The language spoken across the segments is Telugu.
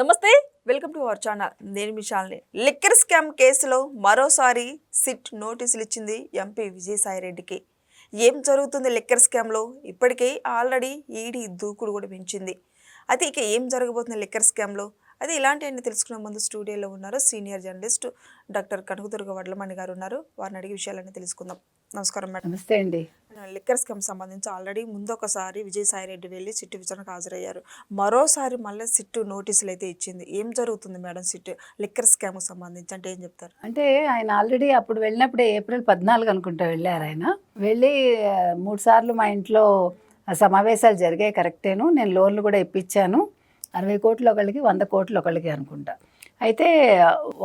నమస్తే వెల్కమ్ టు అవర్ ఛానల్. నేను మీ లిక్కర్ స్కామ్ కేసులో మరోసారి సిట్ నోటీసులు ఇచ్చింది ఎంపీ విజయసాయి రెడ్డికి. ఏం జరుగుతుంది లిక్కర్ స్కామ్లో? ఇప్పటికే ఆల్రెడీ ఈడీ దూకుడు కూడా పెంచింది. అయితే ఇక ఏం జరగబోతుంది లిక్కర్ స్కామ్లో? అది ఇలాంటివన్నీ తెలుసుకునే ముందు స్టూడియోలో ఉన్నారు senior journalist doctor Kanakadurga Vadlamani garu ఉన్నారు. వారిని అడిగి విషయాలన్నీ తెలుసుకుందాం. నమస్కారం మేడం. నమస్తే అండి. లిక్కర్ స్కామ్ సంబంధించి ఆల్రెడీ ముందొకసారి విజయసాయి రెడ్డి వెళ్ళి సిట్టు విచారణకు హాజరయ్యారు. మరోసారి మళ్ళీ సిట్టు నోటీసులు అయితే ఇచ్చింది. ఏం జరుగుతుంది మేడం సిట్టు లిక్కర్ స్కామ్కి సంబంధించి అంటే ఏం చెప్తారు? అంటే ఆయన ఆల్రెడీ అప్పుడు వెళ్ళినప్పుడే ఏప్రిల్ పద్నాలుగు అనుకుంటా వెళ్ళారు ఆయన. వెళ్ళి మూడు సార్లు మా ఇంట్లో సమావేశాలు జరిగాయి కరెక్టేను. నేను లోన్లు కూడా ఇప్పించాను. అరవై కోట్లు ఒకళ్ళకి వంద కోట్లు ఒకళ్ళకి అనుకుంటా. అయితే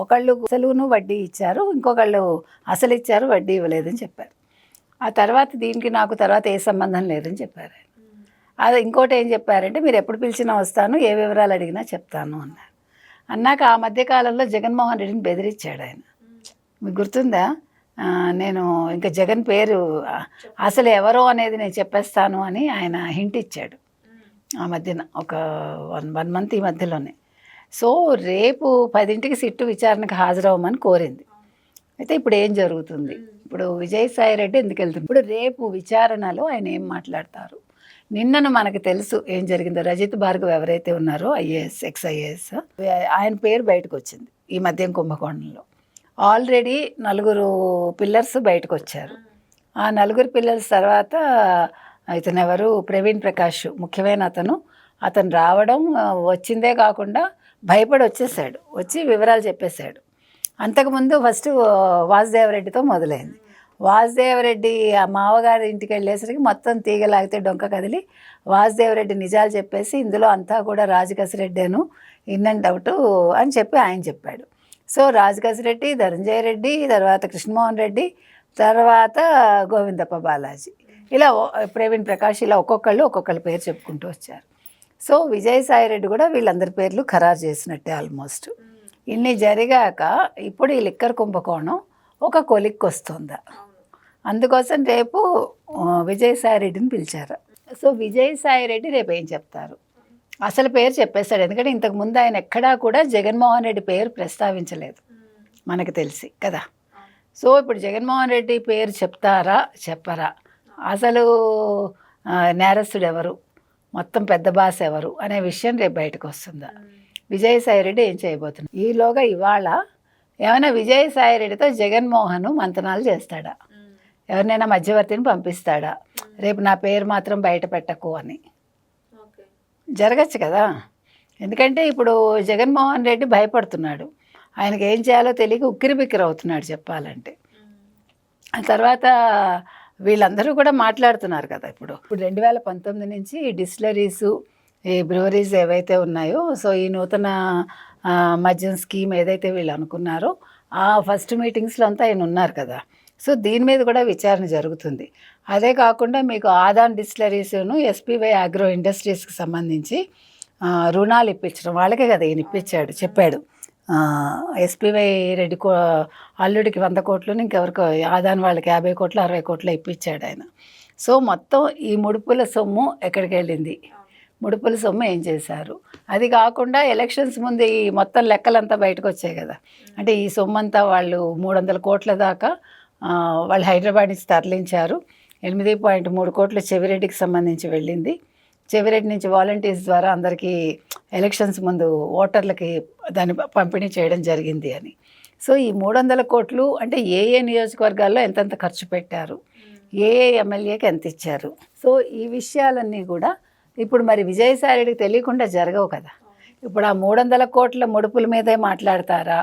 ఒకళ్ళు అసలును వడ్డీ ఇచ్చారు ఇంకొకళ్ళు అసలు ఇచ్చారు వడ్డీ ఇవ్వలేదని చెప్పారు. ఆ తర్వాత దీనికి నాకు తర్వాత ఏ సంబంధం లేదని చెప్పారు. అది ఇంకోటి ఏం చెప్పారంటే మీరు ఎప్పుడు పిలిచినా వస్తాను ఏ వివరాలు అడిగినా చెప్తాను అన్నారు. అన్నాక ఆ మధ్యకాలంలో జగన్మోహన్ రెడ్డిని బెదిరించాడు ఆయన. మీకు గుర్తుందా? నేను ఇంకా జగన్ పేరు అసలు ఎవరో అనేది నేను చెప్పేస్తాను అని ఆయన హింట్ ఇచ్చాడు. ఆ మధ్యన ఒక వన్ వన్ మంత్ ఈ మధ్యలోనే. సో రేపు పదింటికి సిట్టు విచారణకు హాజరవ్వమని కోరింది. అయితే ఇప్పుడు ఏం జరుగుతుంది? ఇప్పుడు విజయసాయి రెడ్డి ఎందుకు వెళ్తుంది ఇప్పుడు రేపు విచారణలో ఆయన ఏం మాట్లాడతారు? నిన్నను మనకు తెలుసు ఏం జరిగిందో. రజిత్ భార్గవ్ ఎవరైతే ఉన్నారో ఐఏఎస్ ఎక్స్ ఐఏఎస్ ఆయన పేరు బయటకు వచ్చింది ఈ మధ్య కుంభకోణంలో. ఆల్రెడీ నలుగురు పిల్లర్స్ బయటకు వచ్చారు. ఆ నలుగురు పిల్లర్స్ తర్వాత ఇతను ఎవరు? ప్రవీణ్ ప్రకాష్ ముఖ్యమైన అతను. అతను రావడం వచ్చిందే కాకుండా భయపడి వచ్చేసాడు వచ్చి వివరాలు చెప్పేశాడు. అంతకుముందు ఫస్ట్ వాసుదేవరెడ్డితో మొదలైంది. వాసుదేవరెడ్డి ఆ మావగారి ఇంటికి వెళ్ళేసరికి మొత్తం తీగలాగితే డొంక కదిలి వాసుదేవరెడ్డి నిజాలు చెప్పేసి ఇందులో అంతా కూడా రాజకసిరెడ్డేను ఇన్ అండ్ అవుట్ అని చెప్పి ఆయన చెప్పాడు. సో రాజకసిరెడ్డి ధనంజయ రెడ్డి తర్వాత కృష్ణమోహన్ రెడ్డి తర్వాత గోవిందప్ప బాలాజీ. ఇలా ప్రవీణ్ ప్రకాష్ ఇలా ఒక్కొక్కళ్ళు ఒక్కొక్కళ్ళ పేరు చెప్పుకుంటూ వచ్చారు. సో విజయసాయి రెడ్డి కూడా వీళ్ళందరి పేర్లు ఖరారు చేసినట్టే ఆల్మోస్ట్. ఇన్ని జరిగాక ఇప్పుడు ఈ లిక్కర్ కుంభకోణం ఒక కొలిక్కి వస్తుందా. అందుకోసం రేపు ఆ, విజయసాయి రెడ్డిని పిలిచారు. సో విజయసాయి రెడ్డి రేపు ఏం చెప్తారు? అసలు పేరు చెప్పేస్తాడు ఎందుకంటే ఇంతకు ముందు ఆయన ఎక్కడా కూడా జగన్మోహన్ రెడ్డి పేరు ప్రస్తావించలేదు. మనకు తెలిసి కదా? సో ఇప్పుడు జగన్మోహన్ రెడ్డి పేరు చెప్తారా? చెప్పరా? అసలు నేరస్తుడు ఎవరు? మొత్తం పెద్ద బాస్ ఎవరు అనే విషయం రేపు బయటకు వస్తుందా? విజయసాయి రెడ్డి ఏం చేయబోతున్నారు? ఈలోగా ఇవాళ ఏమైనా విజయసాయి రెడ్డితో జగన్మోహన్ మంతనాలు చేస్తాడా? ఎవరినైనా మధ్యవర్తిని పంపిస్తాడా? రేపు నా పేరు మాత్రం బయట పెట్టకు అని. జరగచ్చు కదా? ఎందుకంటే ఇప్పుడు జగన్మోహన్ రెడ్డి భయపడుతున్నాడు. ఆయనకి ఏం చేయాలో తెలియక ఉక్కిరి బిక్కిరి అవుతున్నాడు చెప్పాలంటే. ఆ తర్వాత వీళ్ళందరూ కూడా మాట్లాడుతున్నారు కదా ఇప్పుడు. ఇప్పుడు రెండు వేల పంతొమ్మిది నుంచి ఈ డిస్టిలరీస్ ఈ బ్రూవరీస్ ఏవైతే ఉన్నాయో సో ఈ నూతన మద్యం స్కీమ్ ఏదైతే వీళ్ళు అనుకున్నారో ఆ ఫస్ట్ మీటింగ్స్లో అంతా ఆయన ఉన్నారు కదా. సో దీని మీద కూడా విచారణ జరుగుతుంది. అదే కాకుండా మీకు ఆదాన్ డిస్టిలరీస్ను ఎస్పీవై అగ్రో ఇండస్ట్రీస్కి సంబంధించి రుణాలు ఇప్పించడం వాళ్ళకే కదా ఈయన ఇప్పించాడు చెప్పాడు. ఎస్పీవై రెడ్డి కో అల్లుడికి వంద కోట్లు ఇంకెవరికో ఆదాన్ వాళ్ళకి యాభై కోట్లు అరవై కోట్లు ఇప్పించాడు ఆయన. సో మొత్తం ఈ ముడుపుల సొమ్ము ఎక్కడికి వెళ్ళింది? ముడుపుల సొమ్ము ఏం చేశారు? అది కాకుండా ఎలక్షన్స్ ముందు ఈ మొత్తం లెక్కలంతా బయటకు వచ్చాయి కదా. అంటే ఈ సొమ్ము అంతా వాళ్ళు మూడు వందల కోట్ల దాకా వాళ్ళు హైదరాబాద్ నుంచి తరలించారు. ఎనిమిది పాయింట్ మూడు కోట్ల చెవిరెడ్డికి సంబంధించి వెళ్ళింది. చెవిరెడ్డి నుంచి వాలంటీర్స్ ద్వారా అందరికీ ఎలక్షన్స్ ముందు ఓటర్లకి దాన్ని పంపిణీ చేయడం జరిగింది అని. సో ఈ మూడు వందల కోట్లు అంటే ఏ ఏ నియోజకవర్గాల్లో ఎంతెంత ఖర్చు పెట్టారు? ఏ ఏ ఎమ్మెల్యేకి ఎంత ఇచ్చారు? సో ఈ విషయాలన్నీ కూడా ఇప్పుడు మరి విజయసాయిరెడ్డికి తెలియకుండా జరగవు కదా. ఇప్పుడు ఆ మూడు వందల కోట్ల ముడుపుల మీదే మాట్లాడతారా?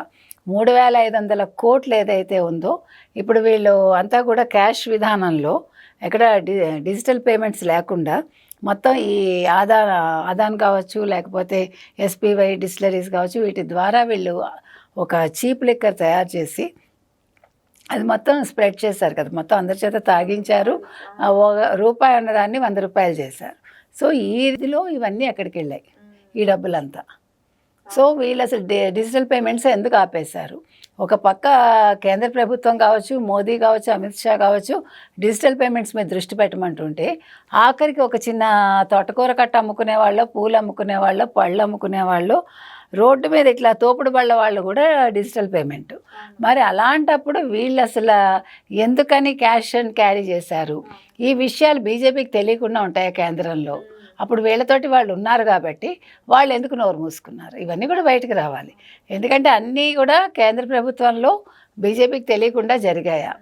మూడు వేల ఐదు వందల కోట్లు ఏదైతే ఉందో ఇప్పుడు వీళ్ళు అంతా కూడా క్యాష్ విధానంలో ఎక్కడ డి డిజిటల్ పేమెంట్స్ లేకుండా మొత్తం ఈ ఆదాన్ ఆదాన్ కావచ్చు లేకపోతే ఎస్పీవై డిస్టిలరీస్ కావచ్చు వీటి ద్వారా వీళ్ళు ఒక చీప్ లిక్కర్ తయారు చేసి అది మొత్తం స్ప్రెడ్ చేశారు కదా. మొత్తం అందరి చేత తాగించారు. రూపాయి ఉన్నదాన్ని వంద రూపాయలు చేశారు. సో ఈ ఇదిలో ఇవన్నీ ఎక్కడికి వెళ్ళాయి ఈ డబ్బులంతా. సో వీళ్ళు అసలు డిజిటల్ పేమెంట్స్ ఎందుకు ఆపేశారు? ఒక పక్క కేంద్ర ప్రభుత్వం కావచ్చు మోదీ కావచ్చు అమిత్ షా కావచ్చు డిజిటల్ పేమెంట్స్ మీద దృష్టి పెట్టమంటుంటే ఆఖరికి ఒక చిన్న తోటకూర కట్ట అమ్ముకునే వాళ్ళు పూలు అమ్ముకునే వాళ్ళు పళ్ళు అమ్ముకునే వాళ్ళు రోడ్డు మీద ఇట్లా తోపుడు బళ్ళ వాళ్ళు కూడా డిజిటల్ పేమెంట్. మరి అలాంటప్పుడు వీళ్ళు అసలు ఎందుకని క్యాష్ అండ్ క్యారీ చేశారు? ఈ విషయాలు బీజేపీకి తెలియకుండా ఉంటాయి కేంద్రంలో? అప్పుడు వీళ్ళతోటి వాళ్ళు ఉన్నారు కాబట్టి వాళ్ళు ఎందుకు నోరు మూసుకున్నారు? ఇవన్నీ కూడా బయటకు రావాలి. ఎందుకంటే అన్నీ కూడా కేంద్ర ప్రభుత్వంలో బీజేపీకి తెలియకుండా జరిగాయా?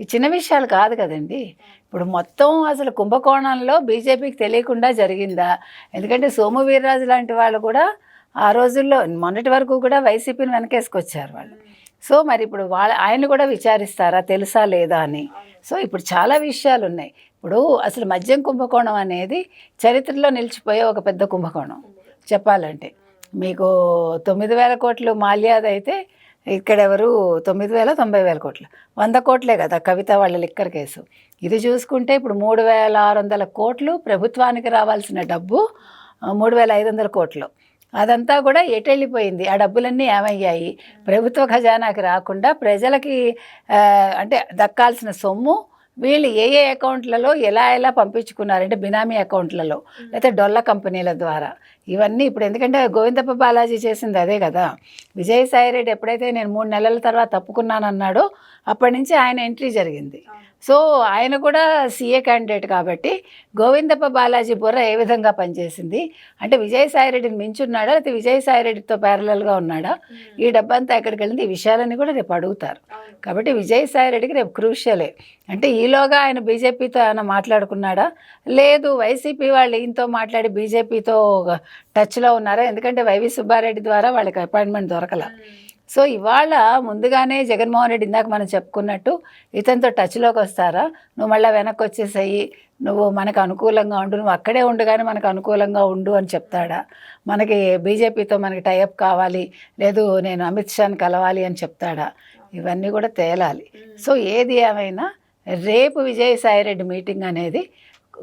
ఈ చిన్న విషయాలు కాదు కదండి. ఇప్పుడు మొత్తం అసలు కుంభకోణంలో బీజేపీకి తెలియకుండా జరిగిందా? ఎందుకంటే సోము వీర్రాజు లాంటి వాళ్ళు కూడా ఆ రోజుల్లో మొన్నటి వరకు కూడా వైసీపీని వెనకేసుకొచ్చారు వాళ్ళు. సో మరి ఇప్పుడు వాళ్ళ ఆయన కూడా విచారిస్తారా? తెలుసా లేదా అని? సో ఇప్పుడు చాలా విషయాలు ఉన్నాయి. ఇప్పుడు అసలు మద్యం కుంభకోణం అనేది చరిత్రలో నిలిచిపోయే ఒక పెద్ద కుంభకోణం. చెప్పాలంటే మీకు తొమ్మిది వేల కోట్లు మాల్యాది అయితే ఇక్కడ ఎవరు తొమ్మిది వేల తొంభై వేల కోట్లు. వంద కోట్లే కదా కవిత వాళ్ళ లిక్కర్ కేసు. ఇది చూసుకుంటే ఇప్పుడు మూడు వేల ఆరు వందల కోట్లు ప్రభుత్వానికి రావాల్సిన డబ్బు మూడు వేల ఐదు వందల కోట్లు. అదంతా కూడా ఎటెళ్ళిపోయింది ఆ డబ్బులన్నీ ఏమయ్యాయి? ప్రభుత్వ ఖజానాకి రాకుండా ప్రజలకి అంటే దక్కాల్సిన సొమ్ము వీళ్ళు ఏ ఏ అకౌంట్లలో ఎలా ఎలా పంపించుకున్నారంటే బినామీ అకౌంట్లలో లేకపోతే డొల్ల కంపెనీల ద్వారా. ఇవన్నీ ఇప్పుడు ఎందుకంటే గోవిందప్ప బాలాజీ చేసింది అదే కదా. విజయసాయి రెడ్డి ఎప్పుడైతే నేను మూడు నెలల తర్వాత తప్పుకున్నానన్నాడో అప్పటి నుంచి ఆయన ఎంట్రీ జరిగింది. సో ఆయన కూడా సీఏ క్యాండిడేట్ కాబట్టి గోవిందప్ప బాలాజీ బుర్ర ఏ విధంగా పనిచేసింది? అంటే విజయసాయి రెడ్డిని మించున్నాడా? లేకపోతే విజయసాయి రెడ్డితో ప్యారలల్గా ఉన్నాడా? ఈ డబ్బంతా ఎక్కడికి వెళ్ళింది? ఈ విషయాలన్నీ కూడా రేపు అడుగుతారు. కాబట్టి విజయసాయి రెడ్డికి రేపు క్రూషియలే అంటే ఈలోగా ఆయన బీజేపీతో ఏమైనా మాట్లాడుకున్నాడా? లేదు. వైసీపీ వాళ్ళు ఈయనతో మాట్లాడి బీజేపీతో టచ్లో ఉన్నారా? ఎందుకంటే వైవి సుబ్బారెడ్డి ద్వారా వాళ్ళకి అపాయింట్మెంట్ దొరకల. సో ఇవాళ ముందుగానే జగన్మోహన్ రెడ్డి ఇందాక మనం చెప్పుకున్నట్టు ఇతనితో టచ్లోకి వస్తారా? నువ్వు మళ్ళీ వెనక్కి వచ్చేసేయి నువ్వు మనకు అనుకూలంగా ఉండు నువ్వు అక్కడే ఉండగానే మనకు అనుకూలంగా ఉండు అని చెప్తాడా? మనకి బీజేపీతో మనకి టైఅప్ కావాలి లేదు నేను అమిత్ షాని కలవాలి అని చెప్తాడా? ఇవన్నీ కూడా తేలాలి. సో ఏది ఏమైనా రేపు విజయసాయి రెడ్డి మీటింగ్ అనేది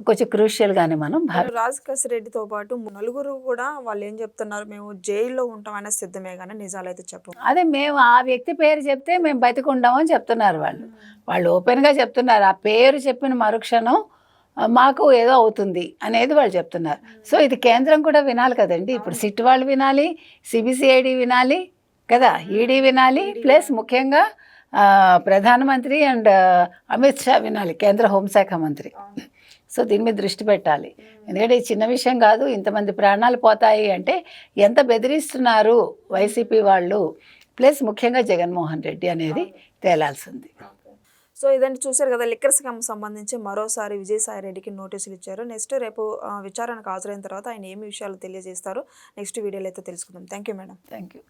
కొంచెం క్రూషియల్గానే మనం భావి రాజకేశ్ రెడ్డితో పాటు నలుగురు కూడా వాళ్ళు ఏం చెప్తున్నారు? మేము జైల్లో ఉంటామనే సిద్ధమే కానీ నిజాలైతే చెప్పము అదే మేము ఆ వ్యక్తి పేరు చెప్తే మేము బతికుండామని చెప్తున్నారు వాళ్ళు. వాళ్ళు ఓపెన్గా చెప్తున్నారు. ఆ పేరు చెప్పిన మరుక్షణం మాకు ఏదో అవుతుంది అనేది వాళ్ళు చెప్తున్నారు. సో ఇది కేంద్రం కూడా వినాలి కదండి. ఇప్పుడు సిట్ వాళ్ళు వినాలి సిబిసిఐడి వినాలి కదా? ఈడీ వినాలి ప్లస్ ముఖ్యంగా ప్రధానమంత్రి అండ్ అమిత్ షా వినాలి కేంద్ర హోంశాఖ మంత్రి. సో దీని మీద దృష్టి పెట్టాలి. ఎందుకంటే ఇది చిన్న విషయం కాదు ఇంతమంది ప్రాణాలు పోతాయి అంటే ఎంత బెదిరిస్తున్నారు వైసీపీ వాళ్ళు? ప్లస్ ముఖ్యంగా జగన్మోహన్ రెడ్డి అనేది తేలాల్సింది. సో ఇదండి చూశారు కదా లిక్కర్ స్కామ్ సంబంధించి మరోసారి విజయసాయి రెడ్డికి నోటీసులు ఇచ్చారు. నెక్స్ట్ రేపు విచారణకు హాజరైన తర్వాత ఆయన ఏమి విషయాలు తెలియజేస్తారో? నెక్స్ట్ వీడియోలో అయితే తెలుసుకుందాం. Thank you madam. Thank you